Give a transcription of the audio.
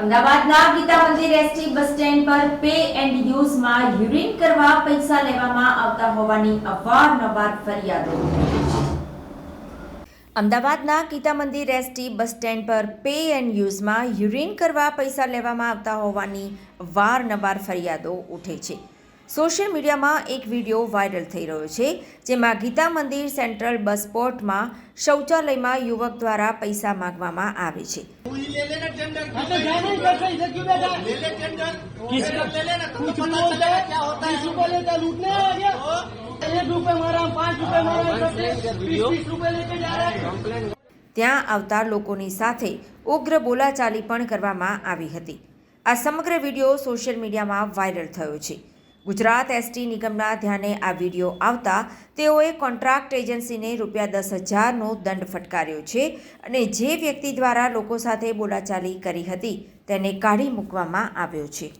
અમદાવાદના Geeta Mandir ST bus stand પર pay and યુઝમાં યુરિન કરવા પૈસા લેવામાં આવતા હોવાની અવારનવાર ફરિયાદો. અમદાવાદના Geeta Mandir ST bus stand પર પે એન્ડ યુઝમાં યુરિન કરવા પૈસા લેવામાં આવતા હોવાની વારનવાર ફરિયાદો ઉઠે છે. સોશિયલ મીડિયામાં એક વીડિયો વાયરલ થઈ રહ્યો છે, જેમાં ગીતા મંદિર સેન્ટ્રલ બસ પોર્ટમાં શૌચાલયમાં યુવક દ્વારા પૈસા માંગવામાં આવે છે. ત્યાં આવતા લોકોની સાથે ઉગ્ર બોલાચાલી પણ કરવામાં આવી હતી. આ સમગ્ર વીડિયો સોશિયલ મીડિયામાં વાયરલ થયો છે. ગુજરાત એસટી નિગમના ધ્યાને આ વીડિયો આવતા તેઓએ કોન્ટ્રાક્ટ એજન્સીને રૂપિયા દસ હજારનો દંડ ફટકાર્યો છે અને જે વ્યક્તિ દ્વારા લોકો સાથે બોલાચાલી કરી હતી તેને કાઢી મૂકવામાં આવ્યો છે.